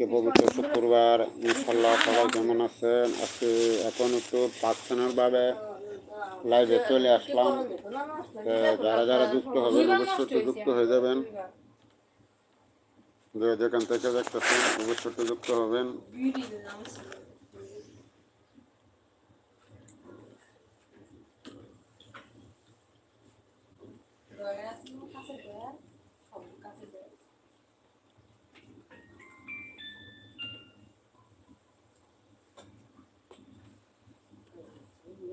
আজকে পবিত্র শুক্রবার ইনশাল্লাহ সবাই কেমন আছেন? আজকে এখন একটু পার্সোনালভাবে লাইভে চলে আসলাম। যারা যারা যুক্ত হবেন, অবশ্যই একটু যুক্ত হয়ে যাবেন। যেখান থেকে দেখতেছেন, অবশ্যই একটু যুক্ত হবেন।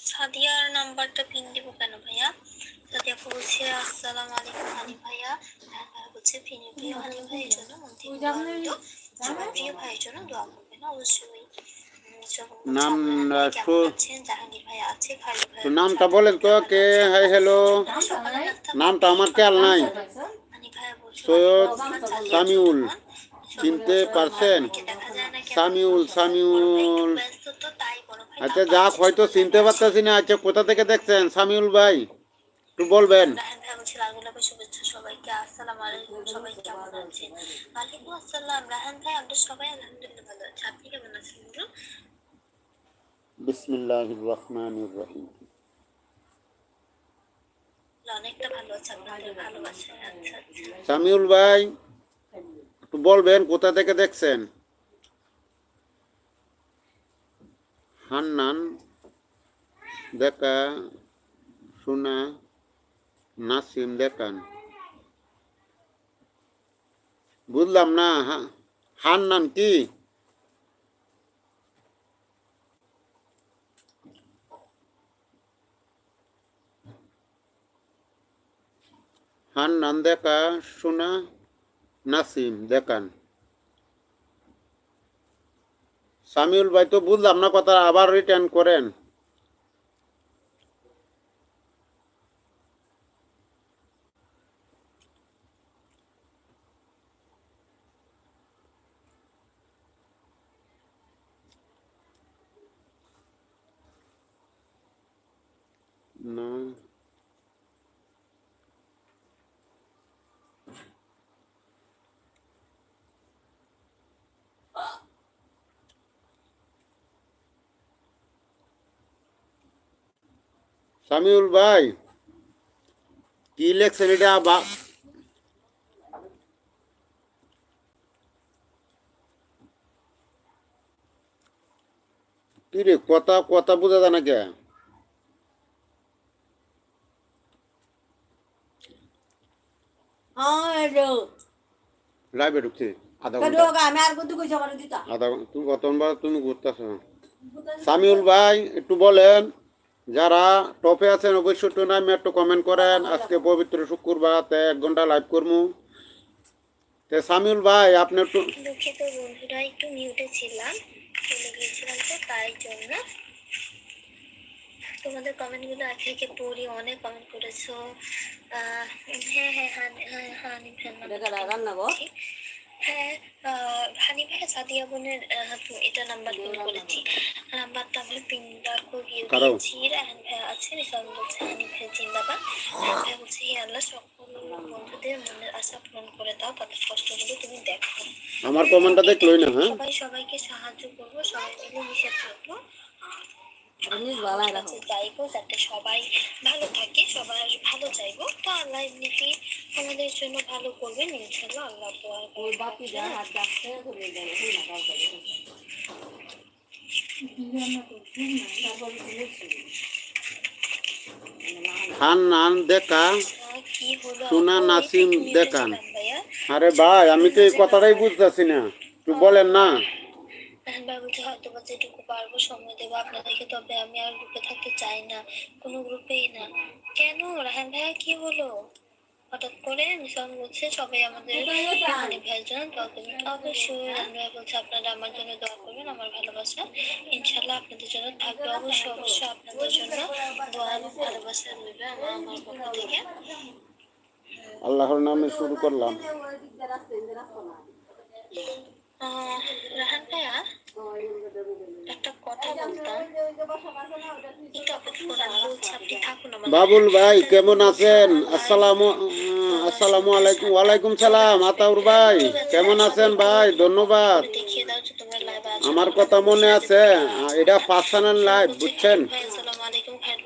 সাদিয়ার নাম্বারটা পিন দিব কেন ভাইয়া সাদিয়া বলছে আসসালামু আলাইকুম হানি ভাইয়া হ্যাঁ বলছে প্রিয় প্রিয় হানি ভাইয়ের জন্য মন রইল। সবার প্রিয় ভাইয়ের জন্য দোয়া করবেন অবশ্যই নাম, জাহাঙ্গীর ভাই আছে খালি ভাই তো নামটা বলেন তো কে হাই হ্যালো নামটা আমার খেয়াল নাই সৈয়দ সামিউল চিনতে পারছেন না? সামিউল সামিউল আচ্ছা যাক হয়তো চিনতে পারতেছি না। আচ্ছা কোথা থেকে দেখছেন? সামিউল ভাই একটু বলবেন। রাহান ভাই বলছে লালগোলাপের শুভেচ্ছা সবাইকে আসসালামু আলাইকুম সবাই কেমন আছেন ওয়ালাইকুম আসসালাম রাহান ভাই আমরা সবাই আলহামদুলিল্লাহ ভালো আছি আপনি কেমন আছেন বিসমিল্লাহির রহমানির রহিম অনেকটা ভালো আছে আপনাদের ভালোবাসা আচ্ছা সামিউল ভাই একটু বলবেন কোথা থেকে দেখছেন? হান্নান দেখা শোনা নাসিম দেখান বুঝলাম না হা- হান্নান কি হান্নান দেখা শোনা নাসিম দেখান সামিউল ভাই তো বুঝলাম না কথা আবার রিটার্ন করেন না সামিউল ভাই কি লেখছেন এটা? বা কি রে কথা কথা বোঝা যায় না কে? লাইভে ঢুকছে আধা ঘণ্টা। কত কইছি আমার দিতা। আধা তুমি কতবার তুমি ঘুরতেছ সামিউল ভাই একটু বলেন। যারা টপে আছেন অবশ্যই একটু নামে একটু কমেন্ট করেন। আজকে পবিত্র শুক্রবার তে এক ঘণ্টা লাইভ করব তে সামিউল ভাই আপনি একটু দুঃখিত বন্ধুরা একটু মিউটে ছিলাম। চলে গিয়েছিলাম তো তাই জন্য। তোমাদের কমেন্টগুলো একে একে পড়ি অনেক কমেন্ট করেছ। আহ, হ্যাঁ হ্যাঁ হ্যাঁ রান্না গো হ্যাঁ আহ, হানি ভাই সাদিয়া বোনের এটা নাম্বার পিন করেছি। নাম্বারটা আমি পিন করিয়ে দিয়েছি। আছে বলছে হানি ভাই জিন্দাবাদ। রাহান ভাই বলছে হে আল্লাহ সকল বন্ধুদের মনের আশা পূরণ করে দাও তাদের কষ্টগুলো তুমি দেখো। আমার কমেন্টটা দেখলোই না হ্যাঁ? সবাই সবাইকে সাহায্য করব সবাই মিলে মিশে থাকব। জিনিস ভালাই রাখো। চাইব যাতে সবাই ভালো থাকে সবাই ভালো চাইব। তো আল্লাহ এমনিতেই আমাদের জন্য ভালো করবেন ইনশাল্লাহ আল্লাহ দোয়া ওই বাপি যা হাত করে হান্নান দেখা। হলো? সোনা? নাসিম দেখান। আরে ভাই আমি তো এই কথাটাই বুঝতেছি না। তুই বলেন না রাহান ভাই বলছে হয়তো বা যেটুকু পারব সময় দেবো আপনাদেরকে তবে আমি আর গ্রুপে থাকতে চাই না কোনো গ্রুপেই না। কেন রাহান ভাইয়া কি হলো? হঠাৎ করে মিসান বলছে সবাই আমাদের মানে ভাইয়ের জন্য দোয়া করবেন। অবশ্যই আমরা বলছি আপনারা আমার জন্য দোয়া করবেন আমার ভালোবাসা। ইনশাল্লাহ আপনাদের জন্য থাকবে। অবশ্যই অবশ্যই আপনাদের জন্য দোয়া ভালোবাসা রইবে আমার আমার পক্ষ থেকে। আল্লাহর নামে শুরু করলাম। রাহান ভাইয়া? একটা কথা বলতাম। বাবুল ভাই কেমন আছেন? আসসালামু আসসালামু আলাইকুম। ওয়ালাইকুম সালাম আতাউর ভাই কেমন আছেন ভাই? ধন্যবাদ। আমার কথা মনে আছে। এটা পার্সোনাল লাইভ বুঝছেন?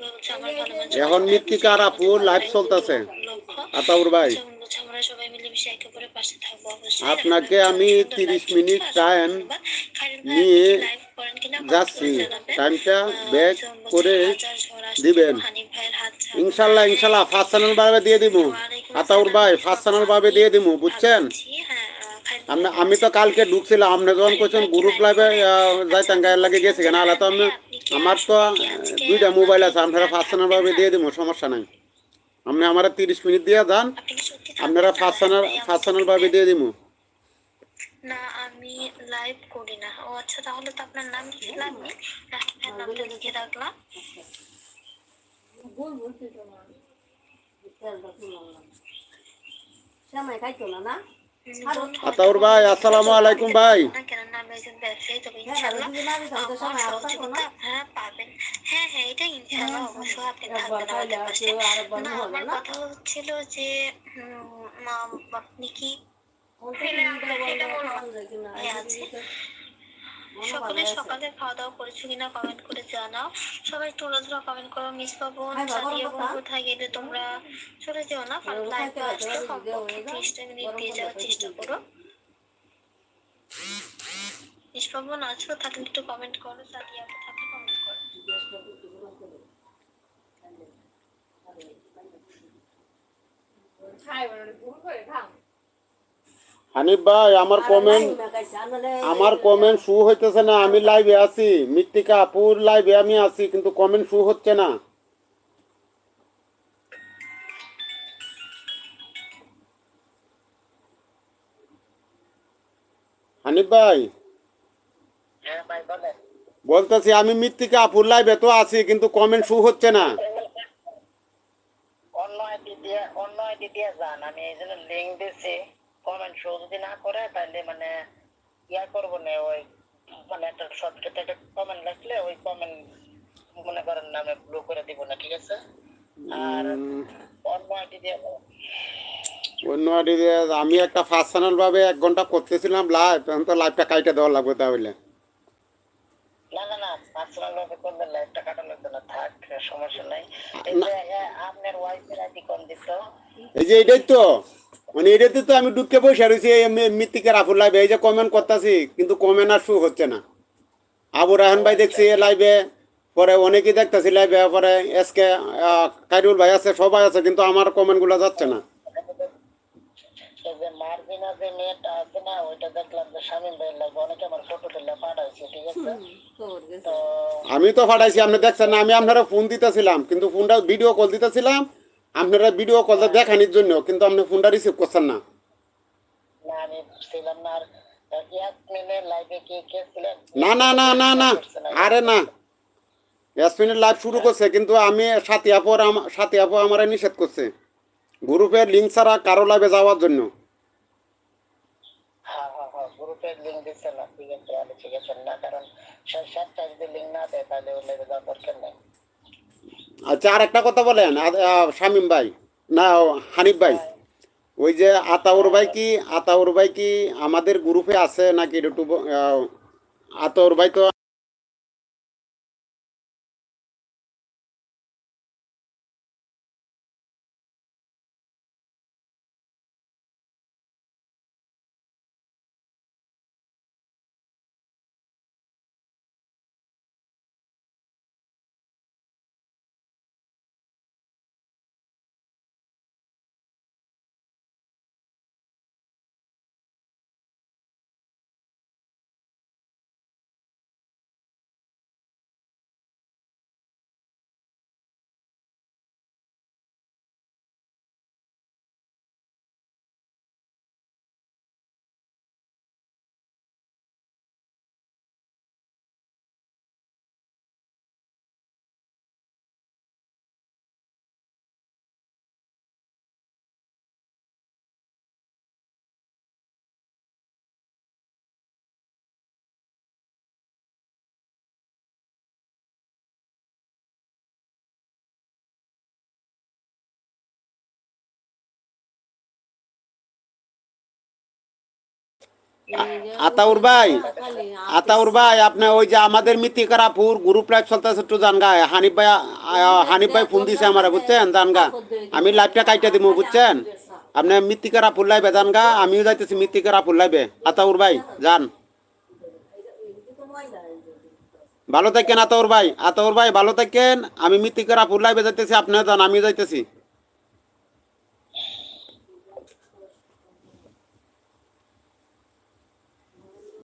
মানুষ এখন মৃত্তিকার আপু লাইভ চলতেছে। আতাউর ভাই। অবশ্যই। আপনাকে আমি তিরিশ মিনিট টাইম ভাই, নিয়ে যাচ্ছি, টাইমটা ব্যাক করে দিবেন। ইনশাল্লাহ ইনশাল্লাহ ফার্স্ট ভাবে দিয়ে দিব আতাউর ভাই ফার্স্ট ভাবে দিয়ে দিব বুঝছেন? আমি আমি তো কালকে ঢুকছিলাম, আপনি যখন কোথাও গ্রুপ লাইভে যাইতাম, গায়ের লাগে গেছি কেন আলা তো আমি আমার তো দুইটা মোবাইল আছে আপনারা পার্সোনাল ভাবে দিয়ে দিব সমস্যা নাই। আপনি আমার তিরিশ মিনিট দিয়ে যান, আপনারা ফার্স্ট পার্সোনাল ফার্স্ট পার্সোনাল ভাবে দিয়ে দিব না লাইভ করি না। ও আচ্ছা তাহলে তো আপনার নাম লিখে লাগবে? নামটা লিখে রাখলাম। আতাউর ভাই আসসালামু আলাইকুম ভাই। হ্যাঁ, হ্যাঁ হ্যাঁ এটা ইনশাল্লাহ অবশ্যই আপনি থাকবেন আমাদের পাশে না আমার কথা হচ্ছিল যে উম, মা আপনি কি সকলে সকালে খাওয়া দাওয়া করেছ কিনা কমেন্ট করে জানাও। সবাই একটু রোজরা কমেন্ট করো মিস পাবো হ্যাঁ, বাবা, সাদিয়া বাবা। বোন কোথায় গেলে তোমরা চলে যেও না কারণ লাইভে আসলে কমপক্ষে ত্রিশটা মিনিট দিয়ে যাওয়ার চেষ্টা করো। মিস পাবো না আছো থাকলে একটু কমেন্ট করো সাদিয়া আপু থাকলে কমেন্ট করো। হানিফ ভাই আমার কমেন্ট আমার কমেন্ট শু হইতেছে না আমি লাইভে আছি। মৃত্তিকা আপুর লাইভে আমি আছি কিন্তু কমেন্ট শু হচ্ছে না। হানিফ ভাই। হ্যাঁ ভাই বলেন। বলতেছি আমি মৃত্তিকা আপুর লাইভে তো আছি কিন্তু কমেন্ট শু হচ্ছে না। অন্য দিয়ে অন্য যান আমি এই জন্য লিঙ্ক দিছি। কমেন্ট শো যদি না করে তাহলে মানে ইয়া করব না ওই মানে একটা শর্টকাট একটা কমেন্ট লিখলে ওই কমেন্ট মনে করেন না আমি ব্লু করে দিব না ঠিক আছে? আর অন্য আইডি দিয়ে অন্য আইডি দিয়ে আমি একটা পার্সোনাল ভাবে এক ঘণ্টা করতেছিলাম লাইভ এখন তো লাইভটা কাইটে দেওয়া লাগবে তাহলে। না না না পার্সোনাল ভাবে করলে থাক সমস্যা নাই। এই যে আপনার ওয়াইফের আইডি কোন দিত। এই যে এটাই তো। মানে এটাতে তো আমি ঢুকে বসে রয়েছি মৃত্তিকার আপুর লাইভে এই যে কমেন্ট করতেছি কিন্তু কমেন্ট আর শু হচ্ছে না। আবু রাহান ভাই দেখছি লাইভে পরে অনেকেই দেখতেছি লাইভে পরে এসকে কাইরুল ভাই আছে সবাই আছে কিন্তু আমার কমেন্টগুলো যাচ্ছে না। মার্জিনা যে মেয়েটা আছে না ওইটা দেখলাম যে স্বামীন ভাইয়ের লাগবে অনেকে আমার ফটো তুলে পাঠাইছে ঠিক আছে? আমি তো পাঠাইছি আপনি দেখছেন না আমি আপনারা ফোন দিতেছিলাম কিন্তু ফোনটা ভিডিও কল দিতেছিলাম আপনারা ভিডিও কলটা দেখানির জন্য কিন্তু আপনি ফোনটা রিসিভ করছেন না। না না না না না আরে না। ইয়াসমিনের লাইভ শুরু করছে কিন্তু আমি সাথী আপু আর আমা- সাথী আপু আমার নিষেধ করছে। গ্রুপের লিঙ্ক ছাড়া কারও লাইভে যাওয়ার জন্য। হ্যাঁ হ্যাঁ হ্যাঁ গ্রুপের লিঙ্ক দিচ্ছে না ঠিক আছে ঠিক আছে না কারণ সাতটা যদি লিঙ্ক না দেয় তাহলে ওর লাইভে যাওয়ার দরকার নেই। আচ্ছা আর একটা কথা বলেন শামীম ভাই, না হানিফ ভাই। ওই যে আতাউর ভাই কি, আতাউর ভাই কি আমাদের গ্রুপে আছে নাকি? একটু আতাউর ভাই তো আতাউর ভাই আতাউর ভাই, আপনি ওই যে আমাদের মিত্তিকারাপুর গ্রুপ লাইভ চলতেছে, একটু জানগা হানিফ ভাই হানিফ ভাই ফোন দিছে আমার, বুঝছেন? জানগা আমি লাইভটা কাইটা দিব বুঝছেন? আপনি মিত্তিকারাপুর লাইভে জানগা আমিও যাইতেছি মিত্তিকারাপুর লাইভে আতাউর ভাই যান ভালো থাকেন আতাউর ভাই। আতাউর ভাই, ভালো থাকেন। আমি মিত্তিকারাপুর লাইভে যাইতেছি, আপনিও যান, আমিও যাইতেছি।